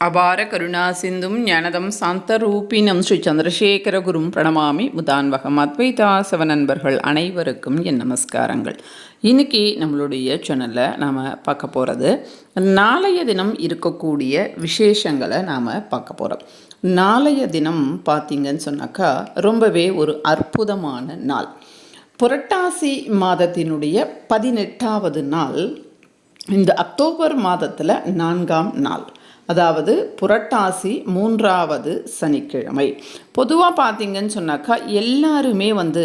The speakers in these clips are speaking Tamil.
அபார கருணா சிந்தும் ஞானதம் சாந்தரூபினம் ஸ்ரீ சந்திரசேகர குரும் பிரணமாமி முதான்வகம் அத்வைதாசவ நண்பர்கள் அனைவருக்கும் என் நமஸ்காரங்கள். இன்னைக்கு நம்மளுடைய சேனலில் நாம் பார்க்க போகிறது நாளைய தினம் இருக்கக்கூடிய விசேஷங்களை நாம் பார்க்க போகிறோம் நாளைய தினம் பார்த்திங்கன்னு சொன்னாக்கா ரொம்பவே ஒரு அற்புதமான நாள். புரட்டாசி மாதத்தினுடைய பதினெட்டாவது நாள் இந்த அக்டோபர் மாதத்தில் நான்காம் நாள். அதாவது புரட்டாசி மூன்றாவது சனிக்கிழமை. பொதுவாக பார்த்தீங்கன்னு சொன்னாக்கா எல்லாருமே வந்து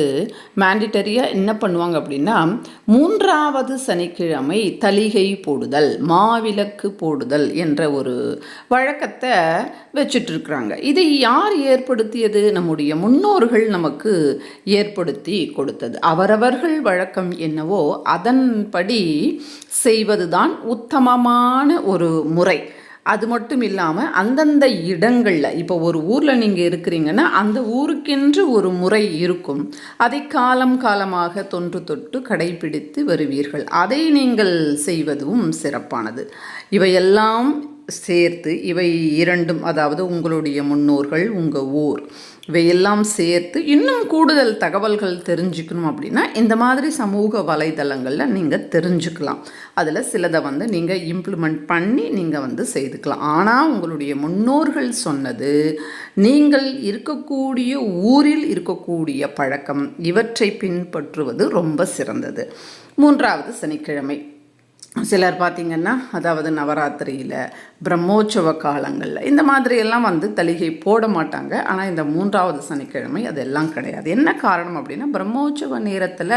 மேண்டிட்டரியாக என்ன பண்ணுவாங்க அப்படின்னா மூன்றாவது சனிக்கிழமை தலிகை போடுதல் மாவிளக்கு போடுதல் என்ற ஒரு வழக்கத்தை வச்சுட்ருக்குறாங்க இதை யார் ஏற்படுத்தியது? நம்முடைய முன்னோர்கள் நமக்கு ஏற்படுத்தி கொடுத்தது. அவரவர்கள் வழக்கம் என்னவோ அதன்படி செய்வதுதான் உத்தமமான ஒரு முறை. அது மட்டும் இல்லாமல் அந்தந்த இடங்களில் இப்போ ஒரு ஊரில் நீங்கள் இருக்கிறீங்கன்னா அந்த ஊருக்கென்று ஒரு முறை இருக்கும். அதை காலம் காலமாக தொன்று தொட்டு கடைபிடித்து வருவீர்கள். அதை நீங்கள் செய்வதும் சிறப்பானது. இவையெல்லாம் சேர்த்து இவை இரண்டும் அதாவது உங்களுடைய முன்னோர்கள் உங்கள் ஊர் இவையெல்லாம் சேர்த்து இன்னும் கூடுதல் தகவல்கள் தெரிஞ்சுக்கணும் அப்படின்னா இந்த மாதிரி சமூக வலைதளங்களில் நீங்கள் தெரிஞ்சுக்கலாம். அதில் சிலதை வந்து நீங்கள் இம்ப்ளிமெண்ட் பண்ணி நீங்கள் வந்து செய்துக்கலாம். ஆனால் உங்களுடைய முன்னோர்கள் சொன்னது நீங்கள் இருக்கக்கூடிய ஊரில் இருக்கக்கூடிய பழக்கம் இவற்றை பின்பற்றுவது ரொம்ப சிறந்தது. மூன்றாவது சனிக்கிழமை. சிலர் பார்த்திங்கன்னா அதாவது நவராத்திரியில் பிரம்மோற்சவ காலங்களில் இந்த மாதிரியெல்லாம் வந்து தலிகை போட மாட்டாங்க. ஆனால் இந்த மூன்றாவது சனிக்கிழமை அதெல்லாம் கிடையாது. என்ன காரணம் அப்படின்னா பிரம்மோற்சவ நேரத்தில்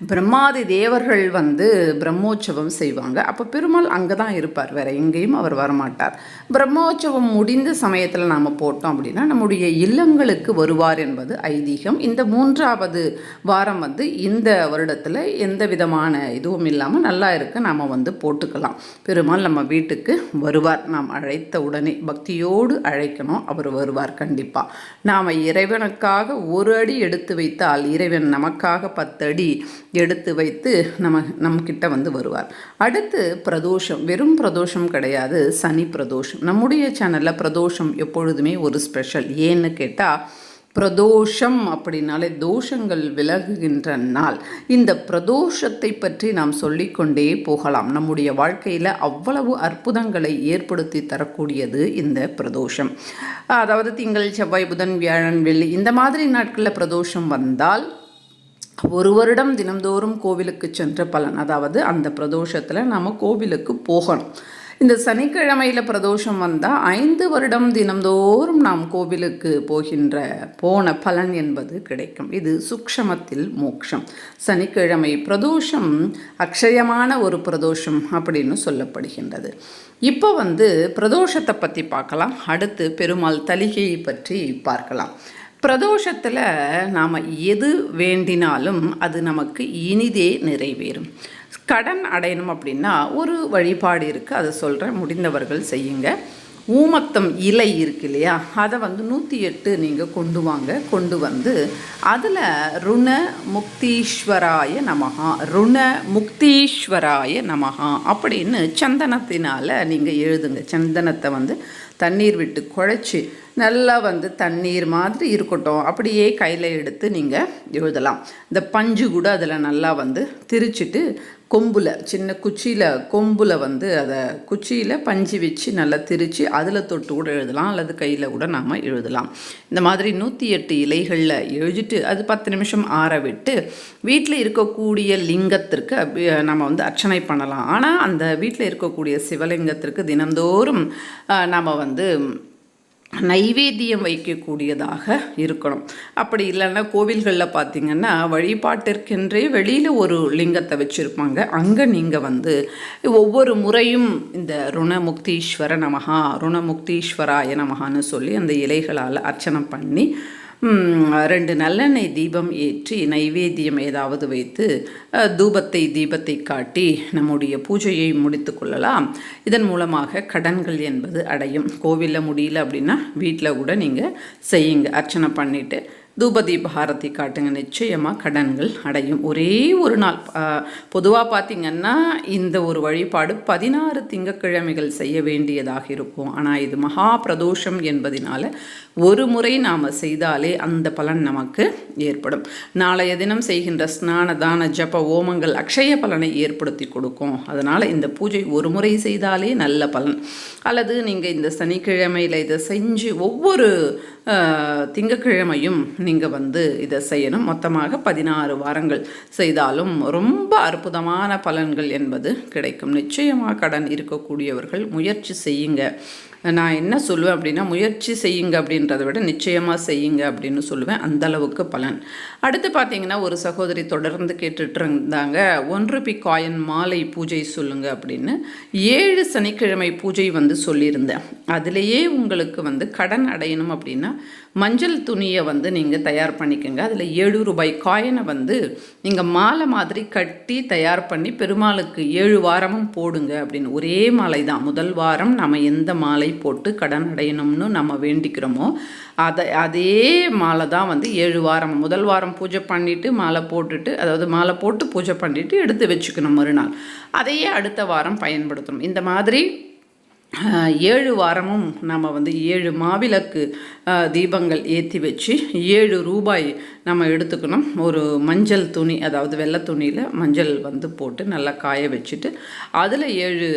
பிரம்மாதி தேவர்கள் வந்து பிரம்மோற்சவம் செய்வாங்க. அப்போ பெருமாள் அங்கே தான் இருப்பார். வேறு எங்கேயும் அவர் வரமாட்டார். பிரம்மோற்சவம் முடிந்த சமயத்தில் நாம் போட்டோம் அப்படின்னா நம்முடைய இல்லங்களுக்கு வருவார் என்பது ஐதீகம். இந்த மூன்றாவது வாரம் வந்து இந்த வருடத்தில் எந்த விதமான இதுவும் இல்லாமல் நல்லா இருக்க நாம் வந்து போட்டுக்கலாம். பெருமாள் நம்ம வீட்டுக்கு வருவார். நாம் அழைத்த உடனே பக்தியோடு அழைக்கணும். அவர் வருவார் கண்டிப்பாக நாம் இறைவனுக்காக ஒரு அடி எடுத்து வைத்தால் இறைவன் நமக்காக பத்து அடி எடுத்து வைத்து நம்ம நம்மக்கிட்ட வந்து வருவார். அடுத்து பிரதோஷம். வெறும் பிரதோஷம் கிடையாது சனி பிரதோஷம். நம்முடைய சேனலில் பிரதோஷம் எப்பொழுதுமே ஒரு ஸ்பெஷல் ஏன்னு கேட்டால் பிரதோஷம் அப்படின்னாலே தோஷங்கள் விலகுகின்ற நாள். இந்த பிரதோஷத்தை பற்றி நாம் சொல்லிக்கொண்டே போகலாம். நம்முடைய வாழ்க்கையில் அவ்வளவு அற்புதங்களை ஏற்படுத்தி தரக்கூடியது இந்த பிரதோஷம். அதாவது திங்கள் செவ்வாய் புதன் வியாழன் வெள்ளி இந்த மாதிரி நாட்களில் பிரதோஷம் வந்தால் ஒரு வருடம் தினந்தோறும் கோவிலுக்கு சென்ற பலன். அதாவது அந்த பிரதோஷத்தில் நம்ம கோவிலுக்கு போகணும். இந்த சனிக்கிழமையில் பிரதோஷம் வந்தால் ஐந்து வருடம் தினந்தோறும் நாம் கோவிலுக்கு போகின்ற போன பலன் என்பது கிடைக்கும். இது சுக்ஷமத்தில் மோக்ஷம். சனிக்கிழமை பிரதோஷம் அக்ஷயமான ஒரு பிரதோஷம் அப்படின்னு சொல்லப்படுகின்றது. இப்போ வந்து பிரதோஷத்தை பற்றி பார்க்கலாம். அடுத்து பெருமாள் தலிகையை பற்றி பார்க்கலாம். பிரதோஷத்தில் நாம் எது வேண்டினாலும் அது நமக்கு இனிதே நிறைவேறும். கடன் அடையணும் அப்படின்னா ஒரு வழிபாடு இருக்குது அதை சொல்கிறேன் முடிந்தவர்கள் செய்யுங்க. ஊமத்தம் இலை இருக்கு இல்லையா? அதை வந்து நூற்றி எட்டு நீங்கள் கொண்டு வாங்க. கொண்டு வந்து அதில் ருண முக்தீஸ்வராய நமகா ருண முக்தீஸ்வராய நமகா அப்படின்னு சந்தனத்தினால் நீங்கள் எழுதுங்க. சந்தனத்தை வந்து தண்ணீர் விட்டு குழைச்சி நல்லா வந்து தண்ணீர் மாதிரி இருக்கட்டும். அப்படியே கையில் எடுத்து நீங்கள் எழுதலாம். இந்த பஞ்சு கூட அதில் நல்லா வந்து திரிச்சிட்டு கொம்பில் சின்ன குச்சியில் கொம்பில் வந்து அதை குச்சியில் பஞ்சு வச்சு நல்லா திரித்து அதில் தொட்டு கூட எழுதலாம். அல்லது கையில் கூட நாம் எழுதலாம். இந்த மாதிரி நூற்றி எட்டு இலைகளில் எழுதிட்டு அது பத்து நிமிஷம் ஆற விட்டு வீட்டில் இருக்கக்கூடிய லிங்கத்திற்கு நம்ம வந்து அர்ச்சனை பண்ணலாம். ஆனால் அந்த வீட்டில் இருக்கக்கூடிய சிவலிங்கத்திற்கு தினந்தோறும் நாம் வந்து நைவேத்தியம் வைக்கக்கூடியதாக இருக்கணும். அப்படி இல்லைன்னா கோவில்களில் பார்த்திங்கன்னா வழிபாட்டிற்கென்றே வெளியில் ஒரு லிங்கத்தை வச்சுருப்பாங்க. அங்கே நீங்கள் வந்து ஒவ்வொரு முறையும் இந்த ருணமுக்தீஸ்வர நமகா ருணமுக்தீஸ்வராய நமகான்னு சொல்லி அந்த இலைகளால் அர்ச்சனை பண்ணி ரெண்டு நல்லெண்ணெய் தீபம் ஏற்றி நைவேத்தியம் ஏதாவது வைத்து தூபத்தை தீபத்தை காட்டி நம்முடைய பூஜையை முடித்து கொள்ளலாம். இதன் மூலமாக கடன்கள் என்பது அடையும். கோவிலில் முடியல அப்படின்னா வீட்டில் கூட நீங்கள் செய்யுங்க. அர்ச்சனை பண்ணிவிட்டு தூபதீப ஹாரதி காட்டுங்க. நிச்சயமாக கடன்கள் அடையும். ஒரே ஒரு நாள் பொதுவாக பார்த்திங்கன்னா இந்த ஒரு வழிபாடு பதினாறு திங்கக்கிழமைகள் செய்ய வேண்டியதாக இருக்கும். ஆனால் இது மகா பிரதோஷம் என்பதினால ஒரு முறை நாம் செய்தாலே அந்த பலன் நமக்கு ஏற்படும். நாளைய தினம் செய்கின்ற ஸ்நான தான ஜப ஓமங்கள் அக்ஷய பலனை ஏற்படுத்தி கொடுக்கும். அதனால் இந்த பூஜை ஒரு முறை செய்தாலே நல்ல பலன். அல்லது நீங்கள் இந்த சனிக்கிழமையில் இதை செஞ்சு ஒவ்வொரு திங்கக்கிழமையும் நீங்கள் வந்து இதை செய்யணும். மொத்தமாக பதினாறு வாரங்கள் செய்தாலும் ரொம்ப அற்புதமான பலன்கள் என்பது கிடைக்கும். நிச்சயமாக கடன் இருக்கக்கூடியவர்கள் முயற்சி செய்யுங்க. நான் என்ன சொல்லுவேன் அப்படின்னா முயற்சி செய்யுங்க அப்படின்றத விட நிச்சயமாக செய்யுங்க அப்படின்னு சொல்லுவேன். அந்தளவுக்கு பலன். அடுத்து பார்த்தீங்கன்னா ஒரு சகோதரி தொடர்ந்து கேட்டுட்டு இருந்தாங்க ஒன்று பி காயின் மாலை பூஜை சொல்லுங்க அப்படின்னு. ஏழு சனிக்கிழமை பூஜை வந்து சொல்லியிருந்தேன். அதுலேயே உங்களுக்கு வந்து கடன் அடையணும் அப்படின்னா மஞ்சள் துணியை வந்து நீங்கள் தயார் பண்ணிக்கோங்க. அதில் ஏழு ரூபாய் காயினை வந்து நீங்கள் மாலை மாதிரி கட்டி தயார் பண்ணி பெருமாளுக்கு ஏழு வாரமும் போடுங்க அப்படின்னு. ஒரே மாலை தான். முதல் வாரம் நம்ம எந்த மாலை போட்டு கடன் அடையணும்னு நம்ம வேண்டிக்கிறோமோ அதை அதே மாலை தான் வந்து ஏழு வாரம் முதல் வாரம் பூஜை பண்ணிவிட்டு மாலை போட்டுட்டு அதாவது மாலை போட்டு பூஜை பண்ணிவிட்டு எடுத்து வச்சுக்கணும் மறுநாள். அதையே அடுத்த வாரம் பயன்படுத்தணும். இந்த மாதிரி ஏழு வாரமும் நம்ம வந்து ஏழு மாவிளக்கு தீபங்கள் ஏற்றி வச்சு ஏழு ரூபாய் நம்ம எடுத்துக்கணும். ஒரு மஞ்சள் துணி அதாவது வெள்ளை துணியில் மஞ்சள் வந்து போட்டு நல்லா காய வச்சுட்டு அதில் ஏழு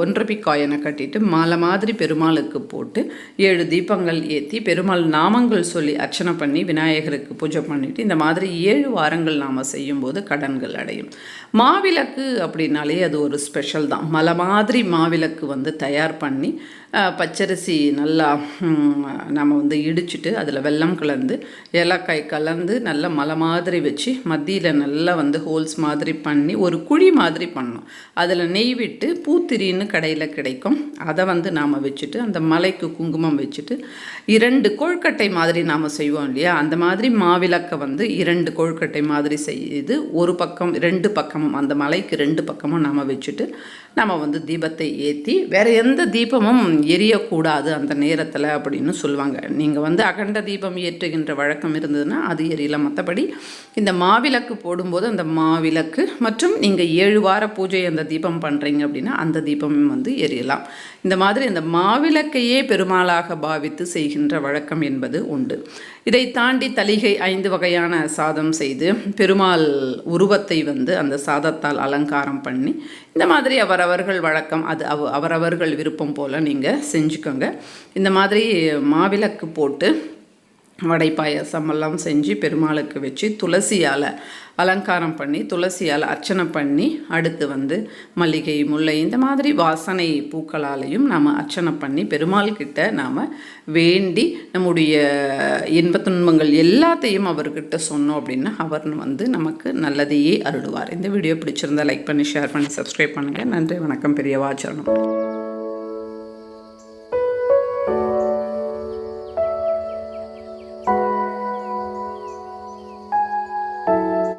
ஒன்றரை காயனை கட்டிட்டு மாலை மாதிரி பெருமாளுக்கு போட்டு ஏழு தீபங்கள் ஏற்றி பெருமாள் நாமங்கள் சொல்லி அர்ச்சனை பண்ணி விநாயகருக்கு பூஜை பண்ணிவிட்டு இந்த மாதிரி ஏழு வாரங்கள் நாம் செய்யும்போது கடன்கள் அடையும். மாவிளக்கு அப்படின்னாலே அது ஒரு ஸ்பெஷல் தான். மலை மாதிரி மாவிளக்கு வந்து தயார் பண்ணி பச்சரிசி நல்லா நம்ம வந்து இடிச்சிட்டு அதில் வெல்லம் கலந்து ஏலக்காய் கலந்து நல்லா மலை மாதிரி வச்சு மத்தியில் நல்லா வந்து ஹோல்ஸ் மாதிரி பண்ணி ஒரு குழி மாதிரி பண்ணோம் அதில் நெய் விட்டு பூத்திரின்னு கடையில் கிடைக்கும். அதை வந்து நாம் வச்சுட்டு அந்த மலைக்கு குங்குமம் வச்சுட்டு இரண்டு கொழுக்கட்டை மாதிரி நாம் செய்வோம் இல்லையா? அந்த மாதிரி மாவிளக்கை வந்து இரண்டு கொழுக்கட்டை மாதிரி செய்து ஒரு பக்கம் ரெண்டு பக்கமும் அந்த மலைக்கு ரெண்டு பக்கமும் நாம் வச்சுட்டு நம்ம வந்து தீபத்தை ஏற்றி வேறு எந்த தீபமும் எரியக்கூடாது அந்த நேரத்தில் அப்படின்னு சொல்லுவாங்க. நீங்கள் வந்து அகண்ட தீபம் ஏற்றுகின்ற வழக்கம் இருந்ததுன்னா அது எரியல. மற்றபடி இந்த மாவிளக்கு போடும்போது அந்த மாவிளக்கு மற்றும் நீங்கள் ஏழு வார பூஜை அந்த தீபம் பண்ணுறீங்க அப்படின்னா அந்த தீபம் வந்து எரியலாம். இந்த மாதிரி இந்த மாவிளக்கையே பெருமாளாக பாவித்து செய்கின்ற வழக்கம் என்பது உண்டு. இதை தாண்டி தலிகை ஐந்து வகையான சாதம் செய்து பெருமாள் உருவத்தை வந்து அந்த சாதத்தால் அலங்காரம் பண்ணி இந்த மாதிரி அவரை அவரவர்கள் வழக்கம் அது அவ அவரவர்கள் விருப்பம் போல் நீங்கள் செஞ்சுக்கோங்க. இந்த மாதிரி மாவிளக்கு போட்டு வடை பாயசம் எல்லாம் செஞ்சு பெருமாளுக்கு வச்சு துளசியால் அலங்காரம் பண்ணி துளசியால் அர்ச்சனை பண்ணி அடுத்து வந்து மல்லிகை முல்லை இந்த மாதிரி வாசனை பூக்களாலையும் நாம் அர்ச்சனை பண்ணி பெருமாள் கிட்ட நாம் வேண்டி நம்முடைய இன்ப துன்பங்கள் எல்லாத்தையும் அவர்கிட்ட சொன்னோம் அப்படின்னா அவர் வந்து நமக்கு நல்லதையே அருடுவார் இந்த வீடியோ பிடிச்சிருந்தா லைக் பண்ணி ஷேர் பண்ணி சப்ஸ்கிரைப் பண்ணுங்கள் நன்றி வணக்கம் பெரியவாச்சரணம்